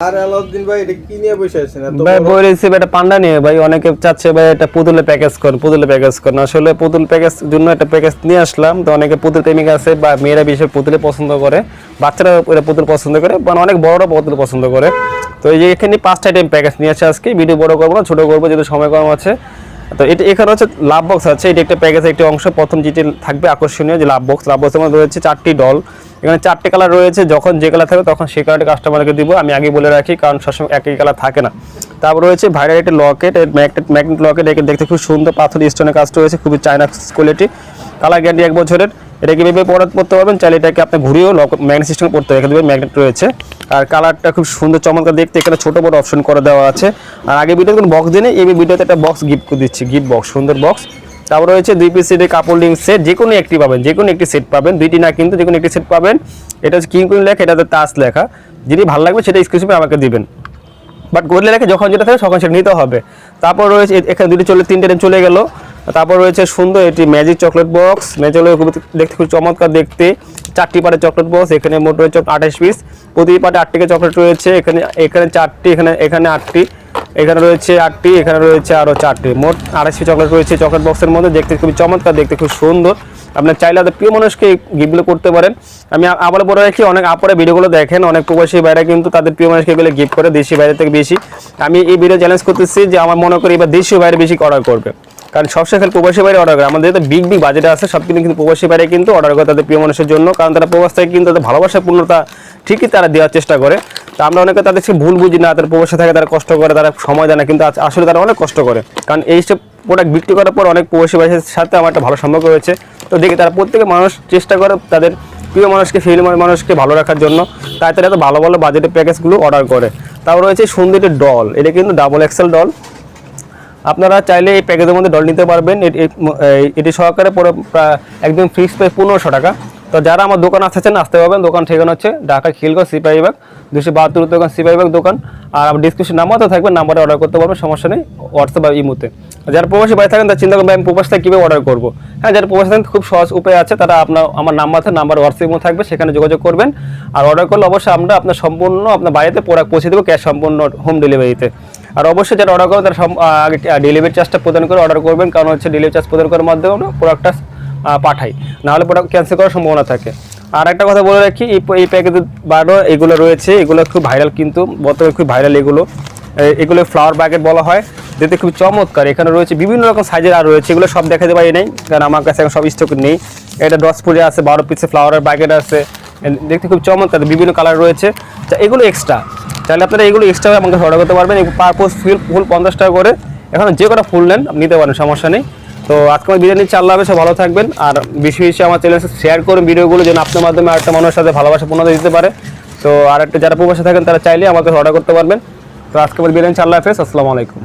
আর আলাউদ্দিন ভাই এটা কি নিয়ে বসে আছেন? ভাই বড়? বই পান্ডা নিয়ে ভাই অনেকে চাচ্ছে ভাই এটা পুতুলে প্যাকেজ করেন পুতুলে প্যাকেজ করেন আসলে পুতুল প্যাকেজ জন্য একটা প্যাকেজ নিয়ে আসলাম তো অনেকে পুতুল প্রেমিক আছে বা মেয়েরা বিশেষ পুতুলে পছন্দ করে বাচ্চারা এটা পুতুল পছন্দ করে মানে অনেক বড়রা পুতুল পছন্দ করে। তো এই যে এখানে পাঁচটা আইটেম প্যাকেজ নিয়ে আসছে আজকে ভিডিও বড় করব না ছোট করব যেহেতু সময় কম আছে। তো এটি এখানে হচ্ছে লাভ বক্স আছে, এটি একটা প্যাকেজের একটি অংশ, প্রথম যেটি থাকবে আকর্ষণীয় যে লাভ বক্স লাভ বক্সের মধ্যে রয়েছে চারটি ডল এখানে চারটে কালার রয়েছে, যখন যে কালার থাকবে তখন সেই কালারটি কাস্টমারকে দিব, আমি আগে বলে রাখি, কারণ সবসময় একই কালার থাকে না। তারপর রয়েছে ভাইরাল একটি লকেট ম্যাগনেট ম্যাগনেট লকেট একে দেখতে খুব সুন্দর পাথর স্টোনের কাজটা রয়েছে, খুবই চায়না কোয়ালিটি কালার গ্যারান্টি এক বছরের। এটা কীভাবে পড়া পড়তে পারবেন, চাইলে এটাকে আপনি ঘুরিয়েও লক ম্যাগনেট সিস্টেম পড়তে হবে। এখানে ম্যাগনেট রয়েছে। আর কালারটা খুব সুন্দর, চমৎকার দেখতে। এখানে ছোট বড় অপশন করে দেওয়া আছে। আর আগে ভিডিওতে কোনো বক্স দিনে এই ভিডিওতে একটা বক্স গিফট করে দিচ্ছি গিফট বক্স সুন্দর বক্স তারপর রয়েছে দুই পিস সেটের কাপড় লিঙ্ক সেট যে কোনো একটি পাবেন, যে কোনো একটি সেট পাবেন, দুইটি না কিন্তু যে কোনো একটি সেট পাবেন। এটা হচ্ছে কিং কুইন লেখা এটাতে তাস লেখা। যদি ভালো লাগবে সেটা স্ক্রিপশনে আমাকে দিবেন। বাট গড়লে রেখে যখন যেটা থাকে তখন সেটা নিতে হবে। তারপর রয়েছে, এখানে দুটি চলে, তিনটে চলে গেল। তারপর রয়েছে সুন্দর এটি ম্যাজিক চকলেট বক্স ম্যাজিক খুব দেখতে খুব চমৎকার দেখতে। চারটি পাটের চকলেট বক্স এখানে মোট রয়েছে আঠাশ পিস প্রতি পাটে আটটি করে চকলেট রয়েছে। এখানে এখানে চারটি, এখানে এখানে আটটি। এখানে রয়েছে আটটি, এখানে রয়েছে আরও চারটি। মোট আড়াইশি চকলেট রয়েছে চকলেট বক্সের মধ্যে। দেখতে খুবই চমৎকার, দেখতে খুব সুন্দর। আপনার চাইলে আপনার প্রিয় মানুষকে এই গিফটগুলো করতে পারেন। আমি আবার বলে রাখি, অনেক আপরে ভিডিওগুলো দেখেন, অনেক প্রবাসী বাইরে কিন্তু তাদের প্রিয় মানুষকে এগুলো গিফট করে দেশি বাইরে থেকে বেশি। আমি এই ভিডিও চ্যালেঞ্জ করতেছি যে আমার মনে করি এবার দেশীয় বাইরে বেশি অর্ডার করবে। কারণ সবসময় খালি প্রবাসী বাইরে অর্ডার করে। আমাদের বিগ বিগ বাজেট আছে, সব কিন্তু কিন্তু প্রবাসী বাইরে কিন্তু অর্ডার করে তাদের প্রিয় মানুষের জন্য, কারণ তারা প্রবাস থেকে কিন্তু তাদের ভালোবাসার পূর্ণতা ঠিকই তারা দেওয়ার চেষ্টা করে। তা আমরা অনেকে তাদেরকে ভুল বুঝি না, তারা প্রবাসে থাকে, তারা কষ্ট করে, তারা সময় দেয় না, কিন্তু আসলে তারা অনেক কষ্ট করে। কারণ এই সব প্রোডাক্ট বিক্রি করার পর অনেক প্রবাসী ভাইয়ের সাথে আমার একটা ভালো সম্পর্ক রয়েছে তো দেখি তারা প্রত্যেকে মানুষ চেষ্টা করে তাদের প্রিয় মানুষকে ফিল মানুষকে ভালো রাখার জন্য। তাই তারা এত ভালো ভালো বাজেটের প্যাকেজগুলো অর্ডার করে। তারপর রয়েছে সুন্দর ডল এটা কিন্তু ডাবল এক্সেল ডল আপনারা চাইলে এই প্যাকেজের মধ্যে ডল নিতে পারবেন। এটি সহকারে পুরো একদম ফিক্স প্রাইস পনেরোশো টাকা। তো যারা আমার দোকান আসতেছেন, আসতে পারবেন। দোকান ঠিকানা হচ্ছে ঢাকা খিলগঞ্জ সিপাহীবাগ দুশো বাহাত্তর দোকান সিপাহীবাগ দোকান। আর আমার ডিসক্রিপশন নাম্বার তো থাকবে নাম্বারে অর্ডার করতে পারবেন, সমস্যা নেই। হোয়াটসঅ্যাপ বা ইমুতে। যারা প্রবাসী বাড়ি থাকেন, তার চিন্তা করবেন, আমি প্রবাস থেকে কীভাবে অর্ডার করব? হ্যাঁ যারা প্রবাসী থাকেন, খুব সহজ উপায় আছে। তারা আপনার, আমার নাম্বার আছে নাম্বার হোয়াটসঅ্যাপ ইমো থাকবে, সেখানে যোগাযোগ করবেন। আর অর্ডার করলে অবশ্যই আমরা আপনার সম্পূর্ণ, আপনার বাড়িতে প্রোডাক্ট পৌঁছে দেবো ক্যাশ সম্পূর্ণ হোম ডেলিভারিতে আর অবশ্যই যারা অর্ডার করবেন তারা ডেলিভারি চার্জটা প্রদান করে অর্ডার করবেন, কারণ হচ্ছে ডেলিভারি চার্জ প্রদান করার মাধ্যমে আমরা প্রোডাক্টটা পাঠাই। নাহলে প্রোডাক্ট ক্যান্সেল করার সম্ভাবনা থাকে। আর একটা কথা বলে রাখি, এই প্যাকেজে বারো এগুলো রয়েছে, এগুলো খুব ভাইরাল কিন্তু, বর্তমানে খুব ভাইরাল এগুলো। এগুলো ফ্লাওয়ার ব্যাকেট বলা হয়। দেখতে খুব চমৎকার। এখানে রয়েছে বিভিন্ন রকম সাইজের আর রয়েছে, এগুলো সব দেখাতে পারি নাই, কারণ আমার কাছে এখন সব স্টক নেই। এটা দশ ফুটে আছে, বারো পিসে ফ্লাওয়ারের ব্যাকেট আছে। দেখতে খুব চমৎকার, বিভিন্ন কালার রয়েছে। তা এগুলো এক্সট্রা তাহলে আপনারা এগুলো এক্সট্রা আমাকে অর্ডার করতে পারবেন। পারপোজ ফুল ফুল পঞ্চাশ টাকা করে। এখন যে কটা ফুল নেন আপনি নিতে পারেন, সমস্যা নেই। তো আজকে আমার বিরিয়ানি চাল লাগবে সব ভালো থাকবেন। আর বেশি বেশি আমার চ্যানেল শেয়ার করুন ভিডিওগুলো, যেন আপনার মাধ্যমে আরেকটা মানুষের সাথে ভালোবাসা পূর্ণতা দিতে পারে। তো আর একটা যারা প্রবাসে থাকেন, তারা চাইলে আমাকে অর্ডার করতে পারবেন। তো আজকে আমার বিরিয়ানি চাল হাফেজ আসসালামু আলাইকুম।